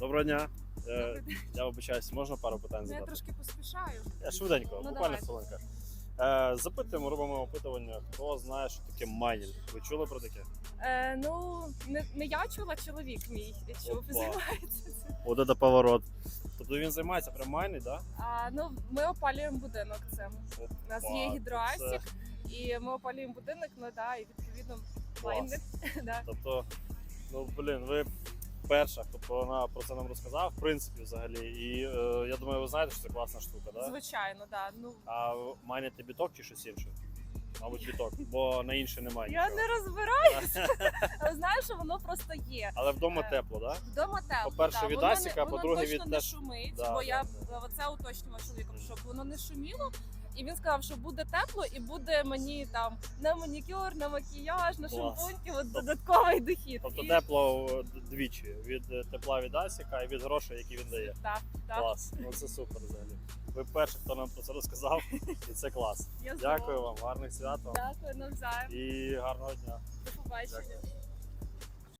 Доброго дня. Е, Добрий. Я вибачаюсь, можна пару питань Ну, я трошки поспішаю. Я швиденько, Ну, буквально хвилинка. Е, запитуємо, робимо опитування, хто знає, що таке майнінг. Ви чули про таке? Е, ну, не, не я чула, чоловік мій чув Опа. займається. От це поворот. Тобто він займається прям майнінг, да? А, ну, ми опалюємо будинок цим. У нас є Опа, гідроасік, і ми опалюємо будинок, ну да, і відповідно Клас. майнинг. да. Тобто, ну блін, ви перша, хто про, на- про це нам розказав, в принципі, взагалі. І е, я думаю, ви знаєте, що це класна штука, да? Звичайно, да. Ну, А майните біток чи щось інше? Мабуть, біток, бо на інше немає. я нічого. не розбираюся, але знаю, що воно просто є. Але вдома Е, тепло, да? Вдома тепло. По-перше, да. від воно Асіка, не, воно по-друге, точно від не теж- шумить, Да, бо да, я да. оце уточнювала чоловіком, щоб воно не шуміло. І він сказав, що буде тепло і буде мені там на манікюр, на макіяж, на шампуньки, от додатковий дохід. Тобто І- тепло двічі від е, тепла від Асіка і від грошей, які він дає. Так, так. Клас. Ну це супер взагалі. Ви перший, хто нам про це розказав, і це клас. Я Дякую вам, гарних свят вам Дякую навзаєм. і гарного дня. До побачення.